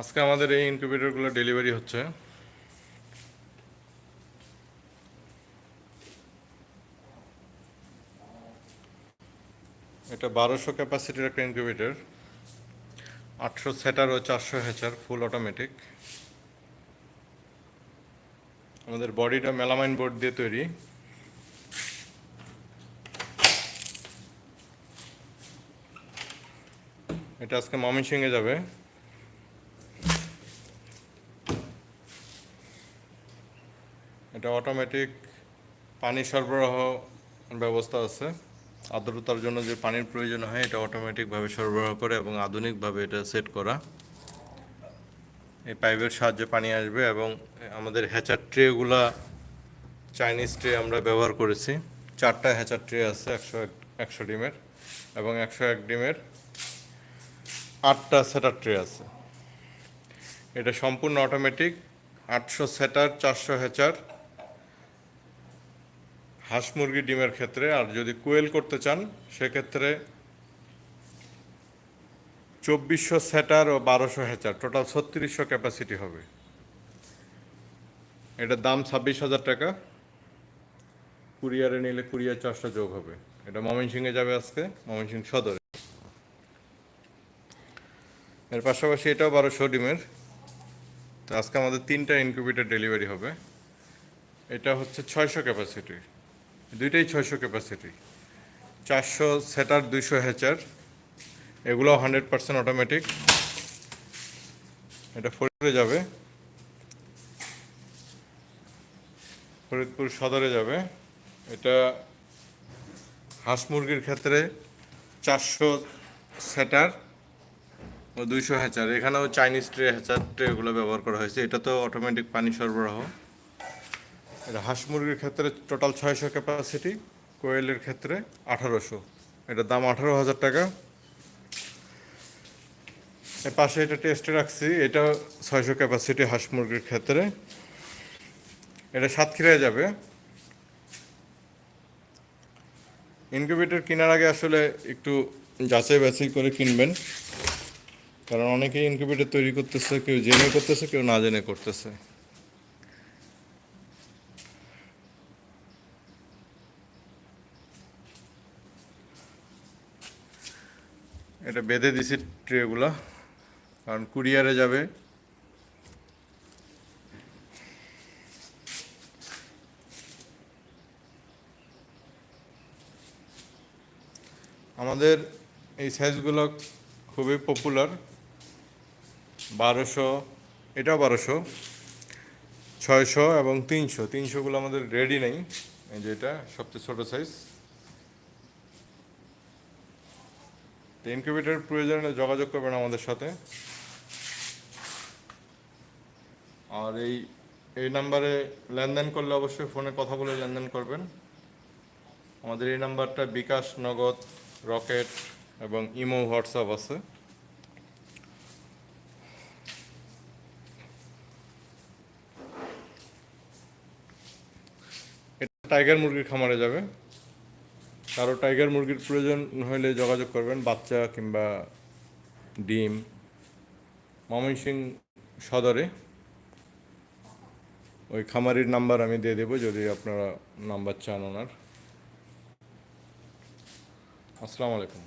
আজকে আমাদের এই ইনকিউবেটরগুলো ডেলিভারি হচ্ছে। এটা বারোশো ক্যাপাসিটির একটা ইনকিউবেটর আটশো সেটার ও চারশো হ্যাচার ফুল অটোমেটিক আমাদের বডিটা মেলামাইন বোর্ড দিয়ে তৈরি। এটা আজকে ময়মনসিংহে যাবে। এটা অটোমেটিক পানি সরবরাহ ব্যবস্থা আছে। আর্দ্রতার জন্য যে পানির প্রয়োজন হয়, এটা অটোমেটিকভাবে সরবরাহ করে এবং আধুনিকভাবে এটা সেট করা। এই পাইপের সাহায্যে পানি আসবে এবং আমাদের হ্যাচার ট্রেগুলা চাইনিজ ট্রে আমরা ব্যবহার করেছি। চারটা হ্যাচার ট্রে আছে, একশো একশো ডিমের এবং একশো এক ডিমের আটটা সেটার ট্রে আছে। এটা সম্পূর্ণ অটোমেটিক আটশো সেটার চারশো হ্যাচার হাঁস মুরগি ডিমের ক্ষেত্রে, আর যদি কোয়েল করতে চান, সেক্ষেত্রে চব্বিশশো সেটার ও বারোশো হ্যাচার টোটাল ছত্রিশশো ক্যাপাসিটি হবে। এটার দাম ছাব্বিশ হাজার টাকা। কুরিয়ারে নিলে কুরিয়ার চার্জটা যোগ হবে। এটা ময়মনসিংহে যাবে আজকে ময়মনসিংহ সদরে। এর পাশাপাশি এটাও বারোশো ডিমের। তো আজকে আমাদের তিনটা ইনকিউবেটর ডেলিভারি হবে। এটা হচ্ছে ছয়শো ক্যাপাসিটি। দুইটাই ছয়শো ক্যাপাসিটি চারশো সেটার দুইশো হ্যাচার এগুলো হান্ড্রেড পার্সেন্ট অটোমেটিক এটা ফরিদপুরে যাবে। ফরিদপুর সদরে যাবে। এটা হাঁস মুরগির ক্ষেত্রে চারশো সেটার দুইশো হ্যাচার এখানেও চাইনিজ ট্রে হ্যাচার ট্রেগুলো ব্যবহার করা হয়েছে। এটা তো অটোমেটিক পানি সরবরাহ। এটা হাঁস মুরগির ক্ষেত্রে টোটাল ছয়শো ক্যাপাসিটি কোয়েলের ক্ষেত্রে আঠারোশো। এটার দাম আঠারো হাজার টাকা। পাশে এটা টেস্টে রাখছি, এটা ছয়শো ক্যাপাসিটি হাঁস মুরগির ক্ষেত্রে। এটা সাতক্ষীরায় যাবে। ইনকিউবেটর কেনার আগে আসলে একটু যাচাই বাছাই করে কিনবেন। কারণ অনেকেই ইনকিউবেটর তৈরি করতেছে, কেউ জেনে করতেছে, কেউ না জেনে করতেছে। এটা বেঁধে দিছি ট্রেগুলো, কারণ কুরিয়ারে যাবে। আমাদের এই সাইজগুলো খুবই পপুলার বারোশো এটা বারোশো, ছয়শো এবং তিনশো। তিনশোগুলো আমাদের রেডি নেই, এই যে এটা সবচেয়ে ছোটো সাইজ তো ইনকিউবেটর প্রয়োজনে যোগাযোগ করবেন আমাদের সাথে। আর এই এই নাম্বারে লেনদেন করলে অবশ্যই ফোনে কথা বলে লেনদেন করবেন। আমাদের এই নাম্বারটা বিকাশ, নগদ, রকেট এবং ইমো, হোয়াটসঅ্যাপ আছে। টাইগার মুরগির খামারে যাবে। কারও টাইগার মুরগির প্রয়োজন হলে যোগাযোগ করবেন, বাচ্চা কিংবা ডিম। ময়মনসিং সদরে ওই খামারির নাম্বার আমি দিয়ে দেবো, যদি আপনারা নাম্বার চান ওনার। আসসালামু আলাইকুম।